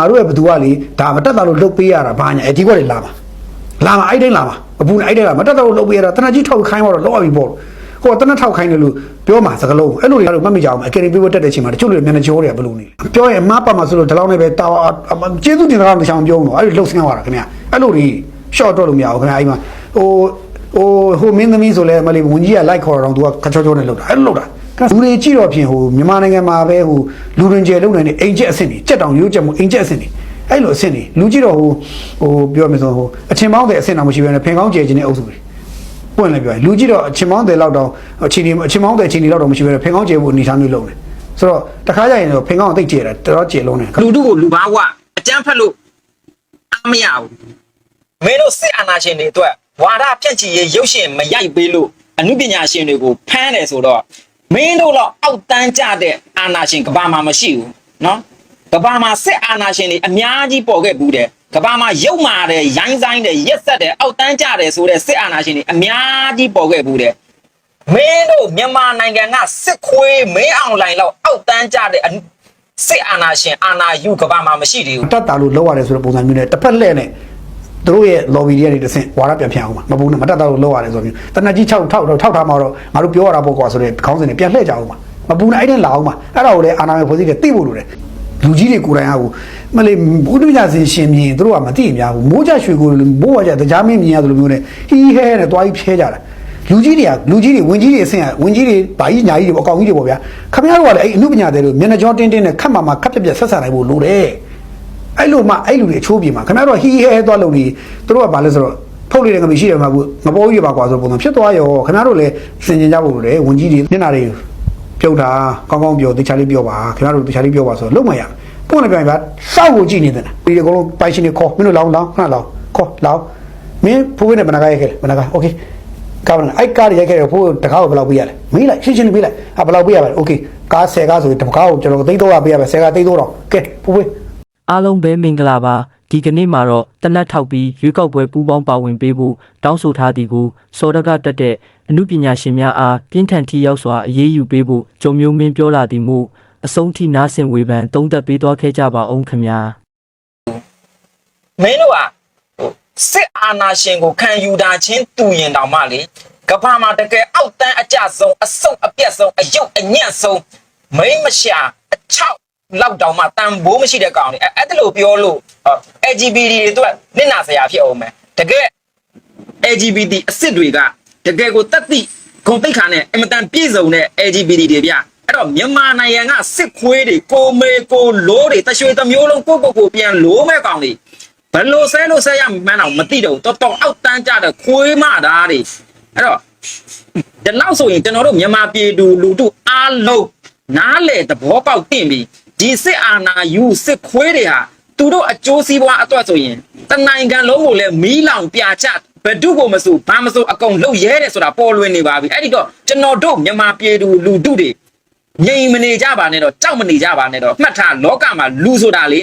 ငါတို့ရဲ့ဘသူကလေဒါမတက်တာလို့လှုပ်ပေးရတာဘာညာအဲဒီကွက်တွေလာမှာလာမှာအဲ့တိုင်းလာမှာအပူနဲ့အဲ့တိုင်းလာမတက်တာလို့လှုပ်ပေးရတာတနက်ကြီးထောက်ခိုင်းတော့လောက်ပြီပေါ့ဟိုကတနက်ထောက်ခိုင်းတယ်လို့ပြောမှာစကလုံးအဲ့လိုတွေကတော့မှတ်မိကြအောင်အကယ်ဒမီပေးဖို့တက်တဲ့အချိန်မှာတချို့လူတွေမျက်နှာကြောတွေကဘယ်လိုနေလဲပြောရင်အမပါမှာဆိုလို့ဒီလောက်နဲ့ပဲတာကျေးဇူးတင်တာကတော့မချောင်ပြောတော့အဲ့ဒီလှုပ်ဆင်းသွားတာခင်ဗျအဲ့လိုတွေ short တော့လို့မရဘူးခင်ဗျအဲ့မှာဟိုဟိုဟိုမင်းသမီးဆိုလဲမလေးဝန်ကြီးကလိုက်ခေါ်တော့သူကခချောချောနဲ့လှုပ်တာအဲ့လိုလှုပ်တာ လူတွေကြည့်တော့ဖြင့်ဟိုမြန်မာနိုင်ငံမှာပဲဟိုလူရင်ကျဲလုံနေတဲ့အိမ်ကျက်အဆင့်တွေကြက်တောင်ရိုးကျက်မှုအိမ်ကျက်အဆင့်တွေအဲ့လိုအဆင့်တွေလူကြည့်တော့ဟိုဟိုပြောမယ်ဆိုဟိုအချင်းပေါင်းတဲ့အဆင့်တော့မရှိဘဲနဲ့ဖင်ကောင်းကျဲခြင်းတဲ့အုပ်စုတွေပွင့်လည်းပြောရင်လူကြည့်တော့အချင်းပေါင်းတဲ့လောက်တော့အချင်းဒီအချင်းပေါင်းတဲ့အချင်းဒီလောက်တော့မရှိဘဲနဲ့ဖင်ကောင်းကျဲဖို့အနေထားမျိုးလုပ်နေဆိုတော့တခါကြရင်တော့ဖင်ကောင်းတိတ်ကျဲတာတော်တော်ကျဲလုံးနေလူတို့ကိုလူဘာဝအကြမ်းဖက်လို့အမရဘူးမင်းတို့စစ်အာဏာရှင်တွေအတွက်ဝါဒဖြန့်ချီရေးရုပ်ရှင်မရိုက်ပေးလို့အမှုပညာရှင်တွေကိုဖမ်းတယ်ဆိုတော့ မင်းတို့တော့အောက်တန်းကြတဲ့အာဏာရှင်ကဘာမှမရှိဘူးနော်ကဘာမှစစ်အာဏာရှင်တွေအများကြီးပေါ်ခဲ့ဘူးတယ်ကဘာမှရုပ်မာတယ်ရိုင်းဆိုင်တယ်ရက်ဆက်တယ်အောက်တန်းကြတယ်ဆိုတဲ့စစ်အာဏာရှင်တွေအများကြီးပေါ်ခဲ့ဘူးတယ်မင်းတို့မြန်မာနိုင်ငံကစစ်ခွေးမင်းအွန်လိုင်းလောက်အောက်တန်းကြတဲ့အနုစစ်အာဏာရှင်အာဏာယူကဘာမှမရှိသေးဘူးတတ်တာလို့လောက်ရတယ်ဆိုတဲ့ပုံစံမျိုးနဲ့တစ်ဖက်လှည့်နဲ့ သူတို့ရဲ့ lobby တွေကနေတစ်ဆင့်ဝါရပြန်ပြန်အောင်ပါမပူနဲ့မတတ်တာလို့လောက်ရတယ်ဆိုပြီးတနက်ကြီး6ထောက်ထောက်ထားမှာတော့ငါတို့ပြောရတာပေါ့ကွာဆိုတဲ့ခေါင်းစဉ်တွေပြန်လှည့်ကြအောင်ပါမပူနဲ့အဲ့တဲ့လာအောင်ပါအဲ့ဒါကိုလည်းအာနာမဖွဲ့စည်းတယ်သိဖို့လိုတယ်လူကြီးတွေကိုယ်တိုင်ဟာကိုမလေးဘုဒ္ဓမြတ်စင်ရှင်မြင်သူတို့ကမသိများဘူးမိုးကြရွှေကိုမိုးဝါကြတရားမင်းမြင်ရတယ်လို့မျိုးနဲ့ဟီးဟဲနဲ့တွားကြီးဖျဲကြတာလူကြီးတွေကလူကြီးတွေဝင်ကြီးတွေအဆင့်ကဝင်ကြီးတွေဗာကြီးညာကြီးတွေပေါ့အကောင်ကြီးတွေပေါ့ဗျာခမရတို့ကလည်းအဲ့အမှုပညာတွေလို့မျက်နှာကြောတင်းတင်းနဲ့ခတ်မှာမှာခတ်ပြက်ပြက်ဆက်ဆံနိုင်ဖို့လိုတယ် အဲ့လိုမှအဲ့လူတွေအချိုးပြေမှာခင်ဗျားတို့ဟီးဟဲသွားလို့နေသူတို့ကဘာလဲဆိုတော့ဖုတ်လေးတဲ့ငမရှိတယ်မှာဘူးငပေါ်ကြီးတွေပါကွာဆိုပုံစံဖြစ်သွားရောခင်ဗျားတို့လည်းစင်ကျင်ကြဖို့လိုတယ်ဝင်ကြီးတွေမျက်နှာတွေပြုတ်တာကောင်းကောင်းပြောတခြားလေးပြောပါခင်ဗျားတို့တခြားလေးပြောပါဆိုတော့လုံးမရဘူးပုံနဲ့ပြန်ပါစောက်ကိုကြည့်နေတယ်ဒီအကုန်လုံးပိုင်ရှင်တွေခေါ်မင်းတို့လောင်းလောင်းခဏလောင်းခေါ်လောင်းမင်းဖိုးဝင်းနဲ့ဘဏ္ဍာရိုက်ခဲ့ဘဏ္ဍာโอเคကားဘဏ္ဍာအဲ့ကားတွေရိုက်ခဲ့တယ်ဖိုးတကားကိုဘယ်လောက်ပေးရလဲမေးလိုက်ရှင်းရှင်းလေးပေးလိုက်ဟာဘယ်လောက်ပေးရပါလဲโอเคကား10ကားဆိုရင်တကားကိုကျွန်တော်သိတော့ပေးရပါ10ကားသိတော့တော့ကဲဖိုးဝင်း အားလုံးပဲမင်္ဂလာပါဒီကနေ့မှာတော့တနတ်ထောက်ပြီးရွေးကောက်ပွဲပူးပေါင်းပါဝင်ပေးဖို့တောင်းဆိုထားသည်ကိုစောဒကတက်တဲ့အမှုပညာရှင်များအားပြင်းထန်ထိရောက်စွာအရေးယူပေးဖို့ကြုံမျိုးမင်းပြောလာသည်မို့အဆုံးထိနားဆင်ဝေဖန်သုံးသပ်ပေးသွားခဲ့ကြပါအောင်ခင်ဗျာမင်းတို့ကဟိုစစ်အာဏာရှင်ကိုခံယူတာချင်းတူရင်တောင်မှလေကဘာမှတကယ်အောက်တန်းအကြဆုံးအဆုတ်အပြက်ဆုံးအယုတ်အညံ့ဆုံးမိမ့်မရှာအချောက် လောက်တောင်မှတန်ဘိုးမရှိတဲ့ကောင်တွေအဲ့အဲ့ဒါလို့ပြောလို့အော် LGBT တွေအတွက်နင့်နာစရာဖြစ်အောင်မယ်တကယ် LGBT အစ်စ်တွေကတကယ်ကိုတက်တိဂုံတိတ်ခါနဲ့အင်မတန်ပြည့်စုံတဲ့ LGBT တွေဗျအဲ့တော့မြန်မာနိုင်ငံကစစ်ခွေးတွေကိုမေကိုလိုးတွေတရွှေတစ်မျိုးလုံးကိုကိုကိုပြန်လိုးမဲ့ကောင်တွေဘယ်လိုဆဲလို့ဆဲရမှန်းတော့မသိတော့ဘူးတော်တော်အောက်တန်းကြတဲ့ခွေးမသားတွေအဲ့တော့ဒီလောက်ဆိုရင်ကျွန်တော်တို့မြန်မာပြည်သူလူထုအားလုံးနားလေသဘောပေါက်တင်ပြီး ဒီစစ်အာဏာယူစစ်ခွေးတွေဟာသူတို့အကျိုးစီးပွားအတွက်ဆိုရင်တနိုင်ငံလုံးကိုလည်းမီးလောင်ပြချဘယ်သူကိုမဆိုဘာမဆိုအကုန်လုံရဲတယ်ဆိုတာပေါ်လွင်နေပါပြီအဲ့ဒီတော့ကျွန်တော်တို့မြန်မာပြည်သူလူထုတွေငြိမ်မနေကြပါနဲ့တော့ကြောက်မနေကြပါနဲ့တော့မှတ်ထားလောကမှာလူဆိုတာလေ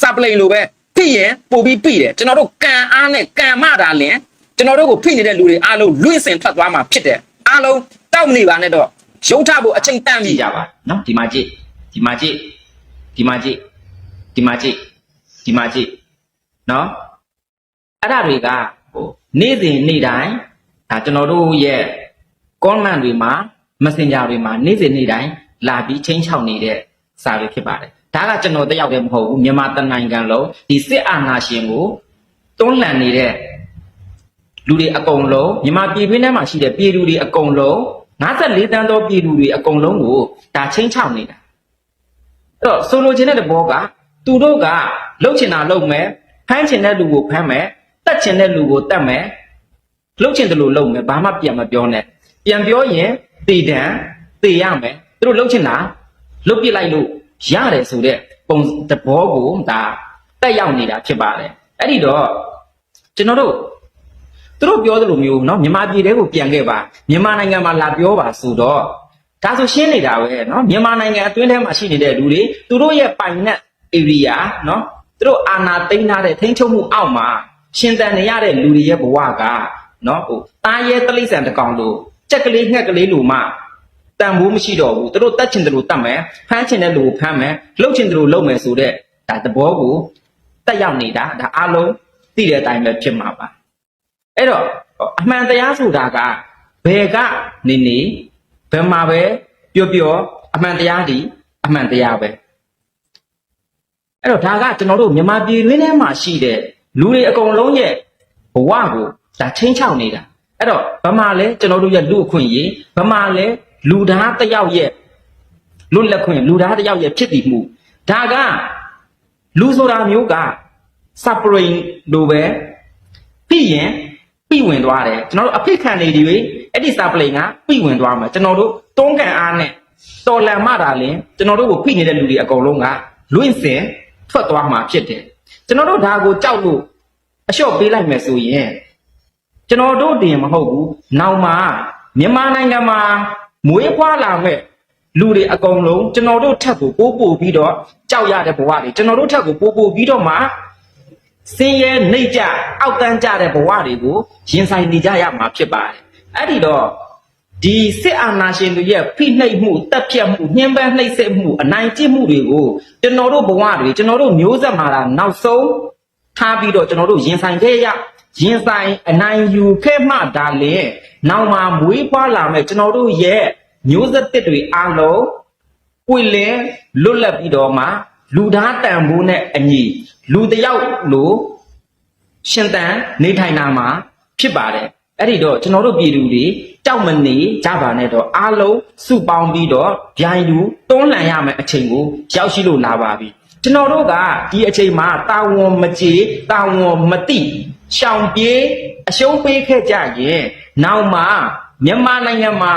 စပလိန်လိုပဲဖိရင်ပို့ပြီးပြီတယ်ကျွန်တော်တို့ကံအားနဲ့ကံမတာလင်ကျွန်တော်တို့ကိုဖိနေတဲ့လူတွေအားလုံးလွင့်စင်ထွက်သွားမှာဖြစ်တယ်အားလုံးတောက်မနေပါနဲ့တော့ရုံထဖို့အချိန်တန်ပြီကြပါနော်ဒီမှာကြည့်ဒီမှာကြည့် ဒီမှာကြည့်ဒီမှာကြည့်ဒီမှာကြည့်နော်အဲ့ဒါတွေကဟိုနေ့စဉ်နေ့တိုင်းဒါကျွန်တော်တို့ရဲ့ comment တွေမှာ messenger တွေမှာနေ့စဉ်နေ့တိုင်းလာပြီးချင်းချောက်နေတဲ့စာတွေဖြစ်ပါတယ်ဒါကကျွန်တော်တယောက်တည်းမဟုတ်ဘူးမြန်မာတနိုင်ငံလုံးဒီစစ်အာဏာရှင်ကိုတွန်းလှန်နေတဲ့လူတွေအကုန်လုံးမြန်မာပြည်တွင်းထဲမှာရှိတဲ့ပြည်သူတွေအကုန်လုံး54တန်းသောပြည်သူတွေအကုန်လုံးကိုဒါချင်းချောက်နေတာ အဲ့တော့ဆိုလိုချင်တဲ့သဘောကသူတို့ကလှုပ်ချင်တာလှုပ်မယ်ဖမ်းချင်တဲ့လူကိုဖမ်းမယ်တတ်ချင်တဲ့လူကိုတတ်မယ် လှုပ်ချင်တယ်လို့လှုပ်မယ်ဘာမှပြန်မပြောနဲ့ပြန်ပြောရင်တည်တံတည်ရမယ်သူတို့လှုပ်ချင်တာလှုပ်ပြစ်လိုက်လို့ရတယ်ဆိုတဲ့ပုံသဘောကိုဒါတက်ရောက်နေတာဖြစ်ပါတယ်အဲ့ဒီတော့ကျွန်တော်တို့သူတို့ပြောသလိုမျိုးเนาะမြန်မာပြည်တဲကိုပြန်ခဲ့ပါမြန်မာနိုင်ငံမှာလာပြောပါဆိုတော့ ဒါဆိုရှင်းနေတာပဲเนาะမြန်မာနိုင်ငံအတွင်းထဲမှာရှိနေတဲ့လူတွေသူတို့ရဲ့ပိုင်နက် area เนาะသူတို့အာဏာသိမ်းထားတဲ့ထိန်းချုပ်မှုအောက်မှာရှင်သန်နေရတဲ့လူတွေရဲ့ဘဝက နော်ဟိုတားရဲတလိษံတစ်ကောင်လို့ကြက်ကလေးငှက်ကလေးလို့မှတန်ဖိုးမရှိတော့ဘူးသူတို့တတ်ချင်တယ်လို့တတ်မယ်ဖမ်းချင်တဲ့လူကိုဖမ်းမယ်လှုပ်ချင်တယ်လို့လှုပ်မယ်ဆိုတဲ့ဒါသဘောကို တက်ရောက်နေတာဒါအားလုံးသိတဲ့အတိုင်းပဲဖြစ်မှာပါအဲ့တော့အမှန်တရားဆိုတာကဘယ်ကနေနေ ဘယ်မှာပဲပြောပြောအမှန်တရားဒီအမှန်တရားပဲအဲ့တော့ဒါကကျွန်တော်တို့မြန်မာပြည်တွင်းထဲမှာရှိတဲ့လူတွေအကုန်လုံးရဲ့ဘဝကိုဒါချင်းချောက်နေတာအဲ့တော့ဗမာလဲကျွန်တော်တို့ရဲ့လူအခွင့်အရေးဗမာလဲလူသားတစ်ယောက်ရဲ့လွတ်လပ်ခွင့်လူသားတစ်ယောက်ရဲ့ဖြစ်တည်မှုဒါကလူဆိုတာမျိုးက suffering လိုပဲပြီးရင်ပြီးဝင်သွားတယ်ကျွန်တော်တို့အဖိတ်ခံနေဒီတွေအဲ့ဒီ suffering ကပြီးဝင်သွားမှာကျွန်တော်တို့တွန်းကန်အားနဲ့တော်လန်မှတာလင်ကျွန်တော်တို့ကိုဖိနေတဲ့လူတွေအကုန်လုံးကလွင့်စင်ထွက်သွားမှာဖြစ်တယ်ကျွန်တော်တို့ဒါကိုကြောက်လို့အလျှော့ပေးလိုက်မယ်ဆိုရင်ကျွန်တော်တို့တင်မဟုတ်ဘူးနောက်မှာမြန်မာနိုင်ငံမှာမွေးဖွားလာမဲ့လူတွေအကုန်လုံးကျွန်တော်တို့ထက်ကိုပိုးပို့ပြီးတော့ကြောက်ရတဲ့ဘဝတွေကျွန်တော်တို့ထက်ကိုပိုးပို့ပြီးတော့မှစင်းရဲနှိပ်ကြအောက်တန်းကြတဲ့ဘဝတွေကိုရင်ဆိုင်နေကြရမှာဖြစ်ပါတယ် အဲ့ဒီတော့ဒီစစ်အာဏာရှင်တွေရဲ့ဖိနှိပ်မှုတပ်ဖြတ်မှုညှဉ်းပန်းနှိပ်စက်မှုအနိုင်ကျင့်မှုတွေကိုကျွန်တော်တို့ဘဝတွေကျွန်တော်တို့မျိုးဆက်မှာလာနောက်ဆုံးထားပြီးတော့ကျွန်တော်တို့ရင်ဆိုင်ခဲ့ရရင်ဆိုင်အနိုင်ယူခဲ့မှဒါလေနောက်မှာမွေးဖွားလာမဲ့ကျွန်တော်တို့ရဲ့မျိုးဆက်တစ်တွေအားလုံးပွင့်လင်းလွတ်လပ်ပြီးတော့မှလူသားတန်ဖိုးနဲ့အညီလူတစ်ယောက်လိုရှင်တန်နေထိုင်တာမှာဖြစ်ပါတယ် အဲ့ဒီတော့ကျွန်တော်တို့ပြည်သူတွေကြောက်မနေကြပါနဲ့တော့အားလုံးစုပေါင်းပြီးတော့ဗျိုင်းလူတွန်းလှန်ရမယ့်အချိန်ကိုရောက်ရှိလို့လာပါပြီကျွန်တော်တို့ကဒီအချိန်မှာတာဝန်မကြေတာဝန်မတိရှောင်ပြေးအရှုံးပေးခဲ့ကြရင်နောက်မှာမြန်မာနိုင်ငံမှာ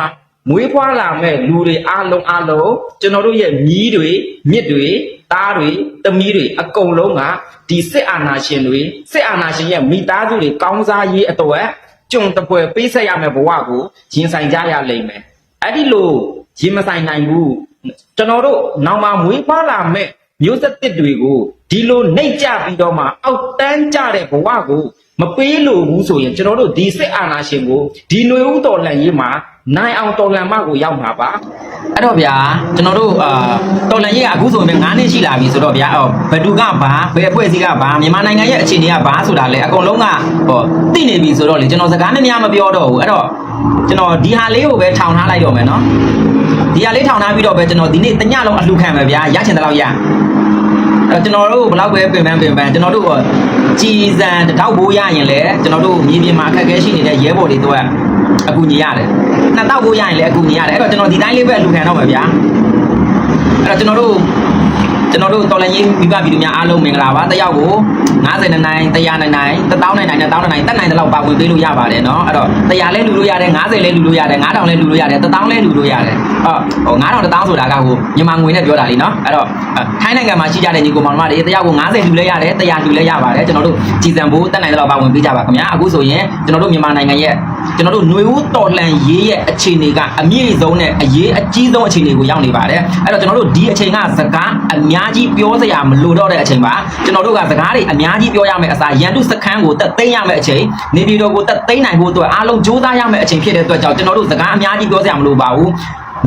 မွေးဖွားလာမဲ့လူတွေအားလုံးအားလုံးကျွန်တော်တို့ရဲ့မြီးတွေမြစ်တွေသားတွေသမီးတွေအကုန်လုံးကဒီစစ်အာဏာရှင်တွေစစ်အာဏာရှင်ရဲ့မိသားစုတွေကောင်းစားရေးအတွက် ကြုံတပွဲပေးဆက်ရမယ့်ဘဝကိုရင်ဆိုင်ကြရလိမ့်မယ်အဲ့ဒီလိုရင်မဆိုင်နိုင်ဘူးကျွန်တော်တို့နောက်မှမွေးဖွားလာမဲ့မျိုးဆက်တစ်တွေကိုဒီလိုနှိပ်ကြပြီးတော့မှအောက်တန်းကြတဲ့ဘဝကိုမပေးလို့ဘူးဆိုရင်ကျွန်တော်တို့ဒီစစ်အာဏာရှင်ကိုဒီຫນွေဦးတော်လှန်ရေးမှာ နိုင်အောင်တော်လှန်မကိုရောက်မှာပါအဲ့တော့ဗျာကျွန်တော်တို့အာတော်လှန်ရေးကအခုဆိုရင်9နှစ်ရှိလာပြီဆိုတော့ဗျာဟောဘယ်သူကဘာဘယ်အဖွဲ့အစည်းကဘာမြန်မာနိုင်ငံရဲ့အခြေအနေကဘာဆိုတာလဲအကုန်လုံးကဟောသိနေပြီဆိုတော့လေကျွန်တော်စကားနဲ့များမပြောတော့ဘူးအဲ့တော့ကျွန်တော်ဒီဟာလေးကိုပဲထောင်ထားလိုက်တော့မယ်နော်ဒီဟာလေးထောင်ထားပြီးတော့ပဲကျွန်တော်ဒီနေ့တညလုံးအလှခံမယ်ဗျာရချင်တဲ့လောက်ရအဲ့တော့ကျွန်တော်တို့ဘယ်လောက်ပဲပင်ပန်းပင်ပန်းကျွန်တော်တို့ကကြည်စံတစ်ထောက်ဘိုးရရင်လည်းကျွန်တော်တို့မြေပြင်မှာအခက်အခဲရှိနေတဲ့ရဲဘော်တွေတော့အကူညီရတယ် နှစ်တောက်ဘိုးရရင်လည်းအကူညီရတယ်အဲ့တော့ကျွန်တော်ဒီတိုင်းလေးပဲအလူခံတော့မှာဗျာအဲ့တော့ကျွန်တော်တို့ ကျွန်တော်တို့တော်လည်းရင်းမိဘပြည်သူများအားလုံးမင်္ဂလာပါတယောက်ကို90နိုင်နိုင်100နိုင်နိုင်1000နိုင်နိုင်1000နိုင်တက်နိုင်တဲ့လောက်ပါဝင်ပေးလို့ရပါတယ်เนาะအဲ့တော့100လဲလူလို့ရတယ်90လဲလူလို့ရတယ်9000လဲလူလို့ရတယ်1000လဲလူလို့ရတယ်အော်ဟို9000 1000ဆိုတာကဟိုမြန်မာငွေနဲ့ပြောတာလीเนาะအဲ့တော့ထိုင်းနိုင်ငံမှာရှိကြတဲ့ညီကိုမောင်မတွေတယောက်ကို90လူလဲရတယ်100လူလဲရပါတယ်ကျွန်တော်တို့ကြည်စံဖို့တက်နိုင်တဲ့လောက်ပါဝင်ပေးကြပါခင်ဗျာအခုဆိုရင်ကျွန်တော်တို့မြန်မာနိုင်ငံရဲ့ကျွန်တော်တို့ຫນွေဦးတော်လှန်ရေးရဲ့အခြေအနေကအမြင့်ဆုံးနဲ့အရေးအကြီးဆုံးအခြေအနေကိုရောက်နေပါတယ်အဲ့တော့ကျွန်တော်တို့ဒီအချိန်ကစကားအများ ားကြီးပြောစရာမလိုတော့တဲ့အချိန်ပါကျွန်တော်တို့ကစကားတွေအများကြီးပြောရမယ့်အစားရန်တုစခန်းကိုတက်သိမ်းရမယ့်အချိန်နေပြည်တော်ကိုတက်သိမ်းနိုင်ဖို့အတွက်အားလုံးစူးစမ်းရမယ့်အချိန်ဖြစ်တဲ့အတွက်ကြောင့်ကျွန်တော်တို့စကားအများကြီးပြောစရာမလိုပါဘူး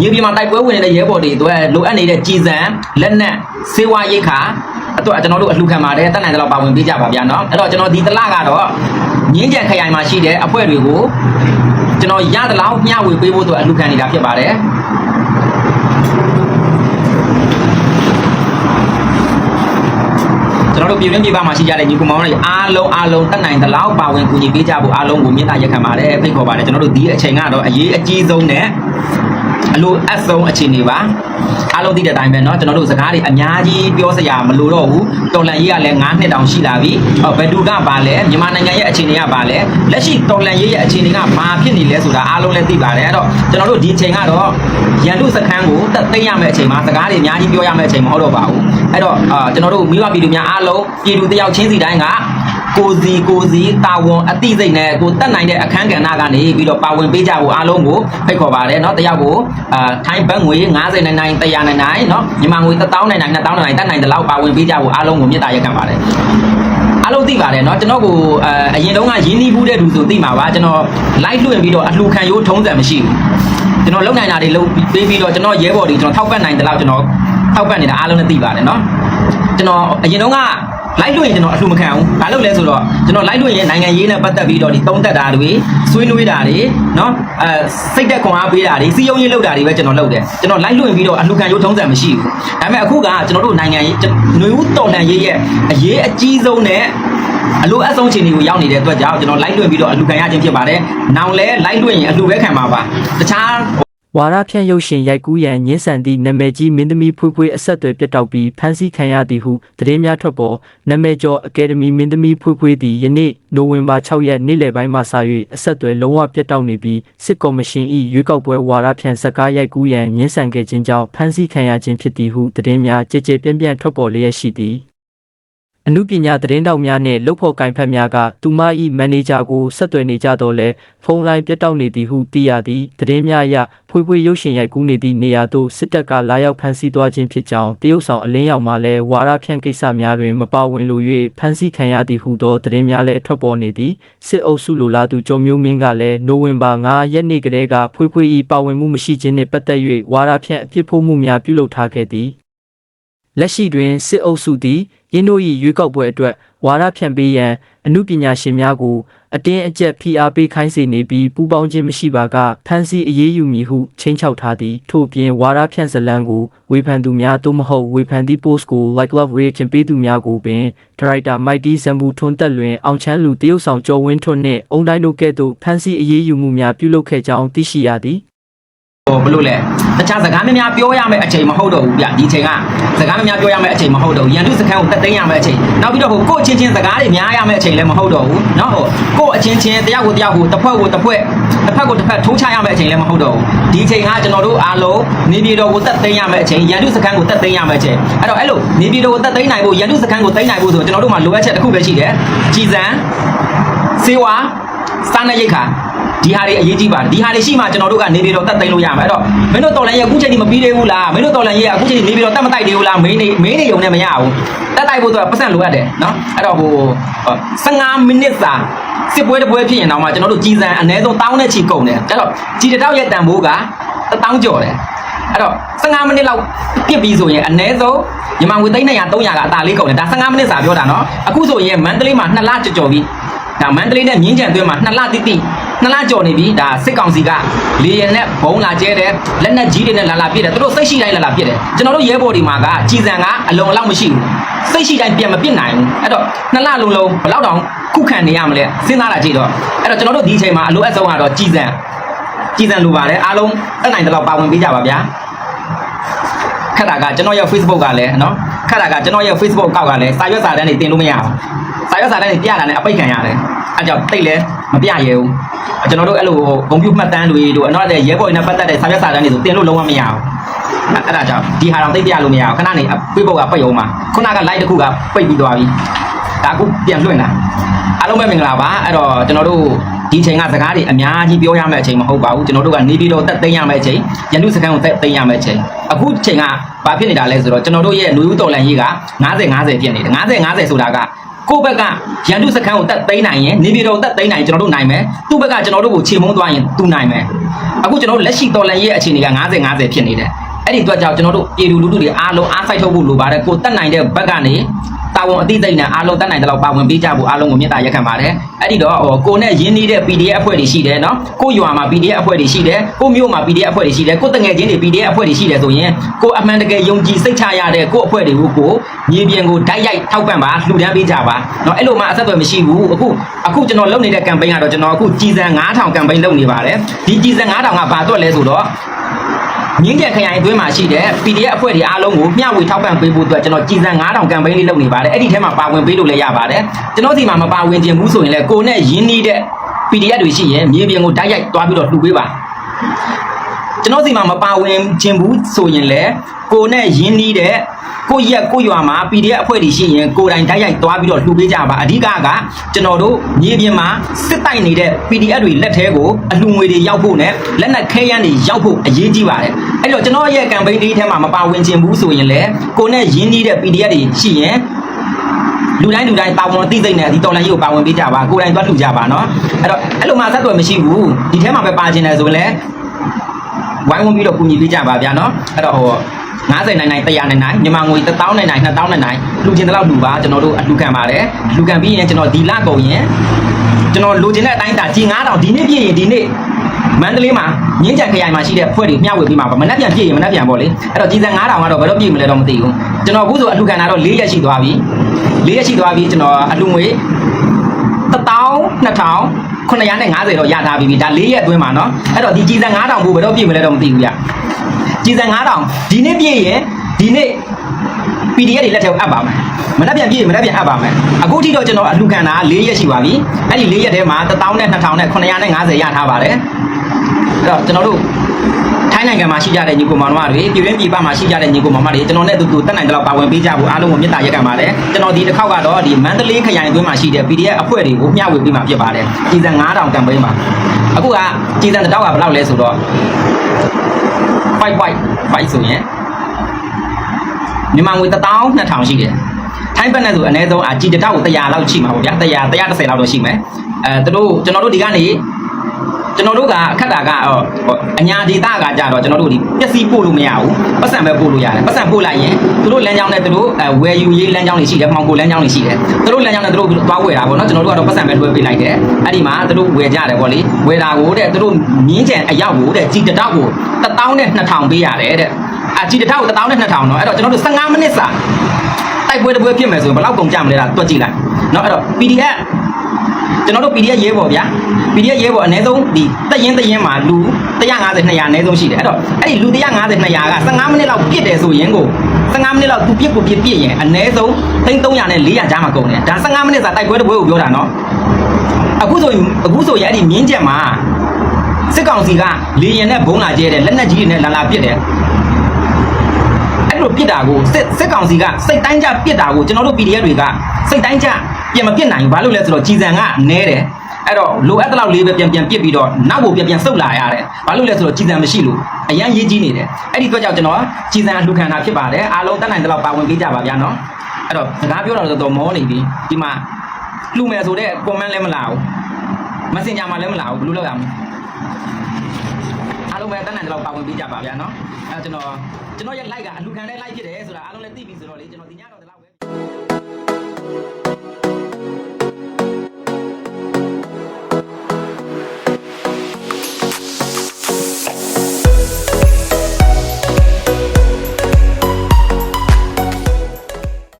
မြေပြင်မှာတိုက်ပွဲဝင်နေတဲ့ရဲဘော်တွေအတွက်လိုအပ်နေတဲ့ကြီးစံလက်နက်စေဝါရိတ်ခါအတွက်ကျွန်တော်တို့အလှခံပါတယ်တက်နိုင်တဲ့လောက်ပါဝင်ပေးကြပါဗျာနော်အဲ့တော့ကျွန်တော်ဒီတလကတော့ငင်းကြံခရိုင်မှာရှိတဲ့အဖွဲ့တွေကိုကျွန်တော်ရသလောက်မျှဝေပေးဖို့အတွက်အလှခံနေတာဖြစ်ပါတယ် ကျွန်တော်တို့ပြည်တွင်းပြည်ပမှာရှိကြတဲ့ညီကောင်မောင်တွေအားလုံးအားလုံးတက်နိုင်သလောက်ပါဝင်ကူညီပေးကြဖို့အားလုံးကိုမြင့်တာရက်ခံပါတယ်ဖိတ်ခေါ်ပါတယ်ကျွန်တော်တို့ဒီအချိန်ကတော့အရေးအကြီးဆုံးနဲ့ အလိုအပ်ဆုံးအခြေအနေပါအားလုံးသိတဲ့အတိုင်းပဲเนาะကျွန်တော်တို့စကားတွေအများကြီးပြောစရာမလိုတော့ဘူးတော်လန်ရေးကလည်း9နှစ်တောင်ရှိလာပြီဟောဘယ်သူကပါလဲမြန်မာနိုင်ငံရဲ့အခြေအနေကပါလဲလက်ရှိတော်လန်ရေးရဲ့အခြေအနေကဘာဖြစ်နေလဲဆိုတာအားလုံးလည်းသိပါတယ်အဲ့တော့ကျွန်တော်တို့ဒီအချိန်ကတော့ရန်တုစခန်းကိုတက်သိမ်းရမယ့်အချိန်မှာစကားတွေအများကြီးပြောရမယ့်အချိန်မဟုတ်တော့ပါဘူးအဲ့တော့အာကျွန်တော်တို့မိဘပြည်သူများအားလုံးပြည်သူတယောက်ချင်းစီတိုင်းက ကိုစီကိုစီတာဝန်အတိစိတ်နဲ့ကိုတက်နိုင်တဲ့အခန်းကဏ္ဍကနေပြီးတော့ပါဝင်ပေးကြဖို့အားလုံးကိုဖိတ်ခေါ်ပါတယ်เนาะတယောက်ကိုအာထိုင်းဘတ်ငွေ90နိုင်နိုင်100နိုင်နိုင်เนาะမြန်မာငွေ1000နိုင်နိုင်2000နိုင်တက်နိုင်တဲ့လောက်ပါဝင်ပေးကြဖို့အားလုံးကိုမြတ်တာရက်ခံပါတယ်အားလုံးသိပါတယ်เนาะကျွန်တော်ကိုအအရင်တုန်းကရင်းနှီးဘူးတဲ့သူဆိုသိမှာပါကျွန်တော် live လွှင့်ပြီးတော့အလှခံရိုးထုံးစံမရှိဘူးကျွန်တော်လုံနိုင်တာတွေလုံပေးပြီးတော့ကျွန်တော်ရဲဘော်တွေကျွန်တော်ထောက်ပံ့နိုင်တဲ့လောက်ကျွန်တော်ထောက်ပံ့နေတာအားလုံးနဲ့သိပါတယ်เนาะကျွန်တော်အရင်တုန်းက လိုက်လို့ရင်ကျွန်တော်အလှမခံဘူးဘာလို့လဲဆိုတော့ကျွန်တော်လိုက်လို့ရင်နိုင်ငံရေးနဲ့ပတ်သက်ပြီးတော့ဒီတုံးတက်တာတွေဆွေးနွေးတာတွေနော်အဲစိတ်သက်ခွန်အားပေးတာတွေစီယုံရေးလုပ်တာတွေပဲကျွန်တော်လုပ်တယ်ကျွန်တော်လိုက်လို့ရင်ပြီးတော့အလှခံရုပ်ထုံးစံမရှိဘူးဒါပေမဲ့အခုကကျွန်တော်တို့နိုင်ငံရေးຫນွေဦးတော်လှန်ရေးရဲ့အရေးအကြီးဆုံးနဲ့အလိုအပ်ဆုံးချိန်တွေကိုရောက်နေတဲ့အတွက်ကြောင့်ကျွန်တော်လိုက်လွှင့်ပြီးတော့အလှခံရခြင်းဖြစ်ပါတယ်။နောင်လဲလိုက်လွှင့်ရင်အလှပဲခံပါပါ။တခြား ဝါရဖြန့်ရုပ်ရှင်ရိုက်ကူးရန်ညှင်းဆန်သည့်နာမည်ကြီးမင်းသမီးဖွေးဖွေးအဆက်အသွယ်ပြတ်တောက်ပြီးဖမ်းဆီးခံရသည်ဟုသတင်းများထွက်ပေါ်နာမည်ကျော်အကယ်ဒမီမင်းသမီးဖွေးဖွေးသည်ယနေ့နိုဝင်ဘာ6ရက်နေ့လယ်ပိုင်းမှစ၍အဆက်အသွယ်လုံးဝပြတ်တောက်နေပြီးစစ်ကော်မရှင်၏ရွေးကောက်ပွဲဝါရဖြန့်စကားရိုက်ကူးရန်ညှင်းဆန်ခဲ့ခြင်းကြောင့်ဖမ်းဆီးခံရခြင်းဖြစ်သည်ဟုသတင်းများကြည်ကြည်ပြန့်ပြန့်ထွက်ပေါ်လျက်ရှိသည် အမှုပညာသတင်းတောက်များနှင့်လုပ်ဖို့ကင်ဖက်များကသူမ၏မန်နေဂျာကိုဆက်သွယ်နေကြတော့လဲဖုန်းလိုင်းပြတ်တောက်နေသည်ဟုသိရသည်သတင်းများအရဖွေးဖွေးရုပ်ရှင်ရိုက်ကူးနေသည့်နေရာသို့စစ်တပ်ကလာရောက်ဖမ်းဆီးသွားခြင်းဖြစ်ကြောင်းတရုတ်ဆောင်အလင်းရောက်မှလည်းဝါရဖြန့်ကိစ္စများတွင်မပါဝင်လို၍ဖမ်းဆီးခံရသည်ဟုသောသတင်းများလည်းထွက်ပေါ်နေသည်စစ်အုပ်စုလိုလားသူကျော်မျိုးမင်းကလည်းနိုဝင်ဘာ9ရက်နေ့ကတည်းကဖွေးဖွေး၏ပါဝင်မှုမရှိခြင်းနှင့်ပတ်သက်၍ဝါရဖြန့်အဖြစ်ဖို့မှုများပြုလုပ်ထားခဲ့သည် လက်ရှိတွင်စစ်အုပ်စုသည်ရင်းတို့၏ရွေးကောက်ပွဲအတွက်ဝါဒဖြန့်ပေးရန်အမှုပညာရှင်များကိုအတင်းအကျပ်ဖိအားပေးခိုင်းစေနေပြီးပူးပေါင်းခြင်းမရှိပါကဖမ်းဆီးအရေးယူမည်ဟုချိန်ချောက်ထားသည်ထို့ပြင်ဝါဒဖြန့်ဇလံကိုဝေဖန်သူများသို့မဟုတ်ဝေဖန်သည့် post ကို like love reaction ပေးသူများကိုပင် director Mighty Zambu ထွန်းတက်လွင်အောင်ချမ်းလူတရုတ်ဆောင်ကျော်ဝင်းထွန်းနှင့်အုံတိုင်းတို့ကဲ့သို့ဖမ်းဆီးအရေးယူမှုများပြုလုပ်ခဲ့ကြောင်းသိရှိရသည်ဟို ဘယ်လိုလဲတခြားစကားများများပြောရမယ့်အချိန်မဟုတ်တော့ဘူးဗျဒီချိန်ကစကားများများပြောရမယ့်အချိန်မဟုတ်တော့ဘူးရန်သူစခန်းကိုတက်သိမ်းရမယ့်အချိန်နောက်ပြီးတော့ဟိုကိုယ့်ချင်းချင်းစကားတွေများရမယ့်အချိန်လည်းမဟုတ်တော့ဘူးเนาะဟိုကိုယ့်အချင်းချင်းတယောက်ကိုတယောက်ကိုတစ်ဖွဲ့ကိုတစ်ဖွဲ့တစ်ဖက်ကိုတစ်ဖက်ထိုးချရမယ့်အချိန်လည်းမဟုတ်တော့ဘူးဒီချိန်ကကျွန်တော်တို့အားလုံးနေပြည်တော်ကိုတက်သိမ်းရမယ့်အချိန်ရန်သူစခန်းကိုတက်သိမ်းရမယ့်အချိန်အဲ့တော့အဲ့လိုနေပြည်တော်ကိုတက်သိမ်းနိုင်ဖို့ရန်သူစခန်းကိုသိမ်းနိုင်ဖို့ဆိုကျွန်တော်တို့မှာလိုအပ်ချက်တစ်ခုပဲရှိတယ်ကြည်စံစေဝါစားနပ်ရိက္ခာ ဒီဟာတွေအရေးကြီးပါတယ်ဒီဟာတွေရှိမှကျွန်တော်တို့ကနေပြည်တော်တက်သိမ်းလို့ရမှာအဲ့တော့မင်းတို့တော်လန်ရဲ့အခုချိန်ကြီးမပြီးသေးဘူးလားမင်းတို့တော်လန်ရဲ့အခုချိန်ကြီးနေပြည်တော်တက်မတိုက်သေးဘူးလားမင်းနေမင်းနေုံနဲ့မရဘူးတက်တိုက်ဖို့တော့ပတ်စံလိုအပ်တယ်နော်အဲ့တော့ဟို15မိနစ်စာစစ်ပွဲတစ်ပွဲဖြစ်ရင်တော့မှကျွန်တော်တို့ကြီးစံအနည်းဆုံးတောင်းနဲ့ချီကုန်တယ်အဲ့တော့ကြီးတစ်တောက်ရဲ့တန်ဖိုးကတောင်းကျော်တယ်အဲ့တော့15မိနစ်လောက်ပြစ်ပြီးဆိုရင်အနည်းဆုံးညီမငွေ300 300ကအသာလေးကုန်တယ်ဒါ15မိနစ်စာပြောတာနော်အခုဆိုရင်မန္တလေးမှာ2လကြော်ကြော်ပြီးဒါမန္တလေးနဲ့မြင်းကြံတွင်းမှာနှစ်လတိတိ နှစ်လကြော်နေပြီဒါစစ်ကောင်စီကလေရင်နဲ့ဘုံလာကျဲတယ်လက်နက်ကြီးတွေနဲ့လာလာပြစ်တယ်သူတို့စိတ်ရှိတိုင်းလာလာပြစ်တယ်ကျွန်တော်တို့ရဲဘော်ဒီမှာကကြီးစံကအလုံးအလောက်မရှိဘူးစိတ်ရှိတိုင်းပြန်မပြစ်နိုင်ဘူးအဲ့တော့နှစ်လလုံးလုံးဘယ်လောက်တောင်ခုခံနေရမလဲစဉ်းစားတာကြည့်တော့အဲ့တော့ကျွန်တော်တို့ဒီအချိန်မှာအလိုအပ်ဆုံးကတော့ကြီးစံကြီးစံလိုပါတယ်အားလုံးတက်နိုင်တဲ့လောက်ပါဝင်ပေးကြပါဗျာခက်တာကကျွန်တော်ရဲ့ Facebook ကလည်းနော်ခက်တာကကျွန်တော်ရဲ့ Facebook ကောက်ကလည်းစာရွက်စာတမ်းတွေတင်လို့မရဘူး စာရွက်စာတမ်းတွေပြတာနဲ့အပိတ်ခံရတယ်အဲကြောင့်တိတ်လည်းမပြရဲဘူးကျွန်တော်တို့အဲ့လိုဂုံပြူမှတ်တမ်းတွေတို့အနောက်တဲ့ရဲဘော်တွေနဲ့ပတ်သက်တဲ့စာရွက်စာတမ်းတွေဆိုတင်လို့လုံးဝမရဘူးအဲ့အဲ့ဒါကြောင့်ဒီဟာတော့တိတ်ပြလို့မရဘူးခဏနေ Facebook ကပိတ်အောင်မှာခုနက live တစ်ခုကပိတ်ပြီးသွားပြီဒါအခုပြန်လွှင့်တာအားလုံးပဲမင်္ဂလာပါအဲ့တော့ကျွန်တော်တို့ဒီချိန်ကစကားတွေအများကြီးပြောရမယ့်အချိန်မဟုတ်ပါဘူးကျွန်တော်တို့ကနေပြည်တော်တက်သိမ်းရမယ့်အချိန်ရန်သူစခန်းကိုတက်သိမ်းရမယ့်အချိန်အခုချိန်ကဘာဖြစ်နေတာလဲဆိုတော့ကျွန်တော်တို့ရဲ့လူဦးတော်လန်ရေးက90 50ဖြစ်နေတယ်90 50ဆိုတာက ကိုယ့်ဘက်ကရန်သူစခန်းကိုတက်သိမ်းနိုင်ရင်နေပြည်တော်တက်သိမ်းနိုင်ရင်ကျွန်တော်တို့နိုင်မယ်သူ့ဘက်ကကျွန်တော်တို့ကိုချေမုန်းသွားရင်သူနိုင်မယ်အခုကျွန်တော်တို့လက်ရှိတော်လန်ရေးအခြေအနေက90 50ဖြစ်နေတယ် အဲ့ဒီအတွက်ကြောင့်ကျွန်တော်တို့ပြည်သူလူထုတွေအားလုံးအားစိုက်ထုတ်ဖို့လိုပါတယ်ကိုတက်နိုင်တဲ့ဘက်ကနေတာဝန်အသိသိနဲ့အားလုံးတက်နိုင်တဲ့လောက်ပါဝင်ပေးကြဖို့အားလုံးကိုမြတ်တာရက်ခံပါတယ်အဲ့ဒီတော့ဟိုကိုနဲ့ရင်းနှီးတဲ့ PDF အဖွဲ့တွေရှိတယ်နော်ကိုရွာမှာ PDF အဖွဲ့တွေရှိတယ်ကိုမြို့မှာ PDF အဖွဲ့တွေရှိတယ်ကိုတငယ်ချင်းတွေ PDF အဖွဲ့တွေရှိတယ်ဆိုရင်ကိုအမှန်တကယ်ယုံကြည်စိတ်ချရတဲ့ကိုအဖွဲ့တွေကိုကိုမြေပြင်ကိုဓာတ်ရိုက်ထောက်ပံ့ပါလှူဒန်းပေးကြပါနော်အဲ့လိုမှအဆက်အသွယ်မရှိဘူးအခုအခုကျွန်တော်လုပ်နေတဲ့ campaign ကတော့ကျွန်တော်အခုကြီးစံ9000 campaign လုပ်နေပါတယ်ဒီကြီးစံ9000ကဘာတော့လဲဆိုတော့ မြင်းကြံခရိုင်အတွင်းမှာရှိတဲ့ PDF အဖွဲ့တွေအားလုံးကိုမျှဝေထောက်ပံ့ပေးဖို့အတွက်ကျွန်တော်ကြည်စံ9000ကမ်ပိန်းလေးလုပ်နေပါတယ်အဲ့ဒီထဲမှာပါဝင်ပေးလို့လည်းရပါတယ်ကျွန်တော်ဒီမှာမပါဝင်ခြင်းဘူးဆိုရင်လည်းကိုနဲ့ရင်းနှီးတဲ့ PDF တွေရှိရင်မြေပြင်ကိုတိုက်ရိုက်တွားပြီးတော့လှူပေးပါကျွန်တော်ဒီမှာမပါဝင်ခြင်းဘူးဆိုရင်လည်းကိုနဲ့ရင်းနှီးတဲ့ ကိုရက်ကိုရွာမှာ PDF အဖွဲ့တွေရှိရင်ကိုယ်တိုင်တိုက်ရိုက်သွားပြီးတော့လှူပေးကြပါအဓိကကကျွန်တော်တို့မြေပြင်မှာစစ်တိုက်နေတဲ့ PDF တွေလက်ထဲကိုအလှငွေတွေရောက်ဖို့နဲ့လက်နက်ခဲယမ်းတွေရောက်ဖို့အရေးကြီးပါတယ်အဲ့တော့ကျွန်တော်ရဲ့ campaign ဒီထဲမှာမပါဝင်ခြင်းဘူးဆိုရင်လေကိုနဲ့ရင်းနှီးတဲ့ PDF တွေရှိရင်လူတိုင်းလူတိုင်းပါဝင်သိသိနဲ့ဒီတော်လိုင်းကြီးကိုပါဝင်ပေးကြပါကိုယ်တိုင်သွားလှူကြပါနော်အဲ့တော့အဲ့လိုမှဆက်သွယ်မရှိဘူးဒီထဲမှာပဲပါခြင်းတယ်ဆိုရင်လေဝိုင်းဝန်းပြီးတော့ကူညီပေးကြပါဗျာနော်အဲ့တော့ဟော 90နိုင်နိုင်100နိုင်နိုင်မြန်မာငွေ1000နိုင်နိုင်2000နိုင်နိုင်လူချင်းတလောက်လူပါကျွန်တော်တို့အလူခံပါတယ်လူခံပြီးရင်ကျွန်တော်ဒီလကုန်ရင်ကျွန်တော်လိုချင်တဲ့အတိုင်းတာကြီး9000ဒီနေ့ပြည့်ရင်ဒီနေ့မန္တလေးမှာမြင်းကြံခရိုင်မှာရှိတဲ့ဖွဲ့တွေမျှဝေပြီးမှာပါမနက်ပြန်ပြည့်ရင်မနက်ပြန်ပေါ့လေအဲ့တော့ကြီးစံ9000ကတော့ဘယ်တော့ပြည့်မလဲတော့မသိဘူးကျွန်တော်အခုဆိုအလူခံတာတော့4ရက်ရှိသွားပြီ4ရက်ရှိသွားပြီကျွန်တော်အလူငွေ12000 950တော့ရထားပြီးပြီဒါ၄ရက်အတွင်းမှာနော်အဲ့တော့ဒီကြည်စံ9000ဘူးဘယ်တော့ပြည့်မလဲတော့မသိဘူးဗျကြည်စံ9000ဒီနေ့ပြည့်ရင်ဒီနေ့ PDF တွေလက်ထဲအပ်ပါမယ်မနှက်ပြန်ပြည့်မနှက်ပြန်အပ်ပါမယ်အခုထိတော့ကျွန်တော်အလူခံတာ၄ရက်ရှိပါပြီအဲ့ဒီ၄ရက်ထဲမှာ1000နဲ့2000နဲ့950ရထားပါတယ်အဲ့တော့ကျွန်တော်တို့ င်းနိုင်ငံမှာရှိကြတဲ့ညီကိုမောင်နှမတွေပြည်တွင်းပြည်ပမှာရှိကြတဲ့ညီကိုမောင်မတွေကျွန်တော်နဲ့အတူတူတက်နိုင်တဲ့လောက်ပါဝင်ပေးကြဖို့အားလုံးကိုမေတ္တာရက်ခံပါတယ်ကျွန်တော်ဒီတစ်ခေါက်ကတော့ဒီမန္တလေးခရိုင်အတွင်းမှာရှိတဲ့ PDF အဖွဲ့တွေကိုမျှဝေပေးမှာဖြစ်ပါတယ်ကြီးစံ9000ကမ်ပိန်းပါအခုကကြီးစံတစ်တောက်ကဘယ်လောက်လဲဆိုတော့5 5 5ဆိုရင်မြန်မာငွေ12000ရှိတယ်ထိုင်းဘက်နဲ့ဆိုအနည်းဆုံးအကြီးတစ်တောက်ကို100လောက်ရှိမှာပေါ့ဗျာ100 130လောက်တော့ရှိမယ်အဲသူတို့ကျွန်တော်တို့ဒီကနေ ကျွန်တော်တို့ကအခက်တာကအညာဒေတာကကြတော့ကျွန်တော်တို့ဒီပျက်စီးပို့လို့မရဘူးပတ်စံပဲပို့လို့ရတယ်ပတ်စံပို့လိုက်ရင်သူတို့လမ်းကြောင်းနဲ့သူတို့ဝယ်ယူရေးလမ်းကြောင်းတွေရှိတယ်မှောင်ကိုလမ်းကြောင်းတွေရှိတယ်သူတို့လမ်းကြောင်းနဲ့သူတို့သွားဝယ်တာပေါ့နော်ကျွန်တော်တို့ကတော့ပတ်စံပဲလွှဲပေးလိုက်တယ်အဲ့ဒီမှာသူတို့ဝယ်ကြတယ်ပေါ့လေဝယ်တာကိုတဲ့သူတို့မြင်းကြံအရောက်ကိုတဲ့ជីတတောက်ကို1000နဲ့2000ပေးရတယ်တဲ့အជីတတောက်ကို1000နဲ့2000တော့အဲ့တော့ကျွန်တော်တို့15မိနစ်စာတိုက်ပွဲတစ်ပွဲဖြစ်မယ်ဆိုရင်ဘယ်လောက်ကုန်ကြမလဲဒါတွက်ကြည့်လိုက်နော်အဲ့တော့ PDF ကျွန်တော်တို့ PDF ရဲပေါ်ဗျာ PDF ရဲပေါ်အနည်းဆုံးဒီတက်ရင်တက်ရင်မှာလူ150 200အနည်းဆုံးရှိတယ်အဲ့တော့အဲ့ဒီလူ150 200က15မိနစ်လောက်ပြစ်တယ်ဆိုရင်ကို15မိနစ်လောက်သူပြစ်ကိုပြစ်ပြစ်ရင်အနည်းဆုံး300နဲ့400ကြားမှာကုန်တယ်ဒါ15မိနစ်စာတိုက်ပွဲတစ်ပွဲကိုပြောတာနော်အခုဆိုအခုဆိုရင်အဲ့ဒီမြင်းကျက်မှာစစ်ကောင်စီကလေရင်နဲ့ဘုံလာကျဲတယ်လက်နက်ကြီးတွေနဲ့လာလာပစ်တယ်အဲ့လိုပစ်တာကိုစစ်စစ်ကောင်စီကစိတ်တိုင်းကြပစ်တာကိုကျွန်တော်တို့ PDF တွေကစိတ်တိုင်းကြ ပြန်မပြစ်နိုင်ဘူးဘာလို့လဲဆိုတော့ကြီးစံကနဲတယ်အဲ့တော့လိုအပ်တဲ့လောက်လေးပဲပြန်ပြန်ပြစ်ပြီးတော့နောက်ကိုပြန်ပြန်ဆုတ်လာရတယ်ဘာလို့လဲဆိုတော့ကြီးစံမရှိလို့အရန်ရေးကြီးနေတယ်အဲ့ဒီအတွက်ကြောင့်ကျွန်တော်ကြီးစံလှူခံတာဖြစ်ပါတယ်အားလုံးတတ်နိုင်တဲ့လောက်ပါဝင်ပေးကြပါဗျာနော်အဲ့တော့စကားပြောတာတော့တော်တော်မောနေပြီဒီမှာလှူမယ်ဆိုတဲ့ comment လည်းမလာဘူး messenger မှာလည်းမလာဘူးဘယ်လိုလုပ်ရမလဲအားလုံးပဲတန်းနိုင်တဲ့လောက်ပါဝင်ပေးကြပါဗျာနော်အဲကျွန်တော်ကျွန်တော်ရဲ့ like ကအလူခံတဲ့ like ဖြစ်တယ်ဆိုတာအားလုံးလည်းသိပြီဆိုတော့လေကျွန်တော်ဒီညတော့ဒီလောက်ပဲ